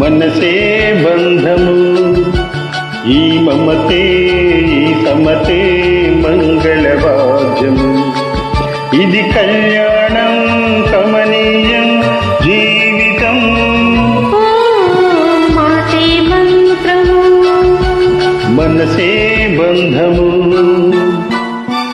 మనసే బంధము ఈ మమతే ఈ సమతే మంగళవాద్యము ఇది కళ్యాణం కమనీయం జీవితం. మనసే బంధము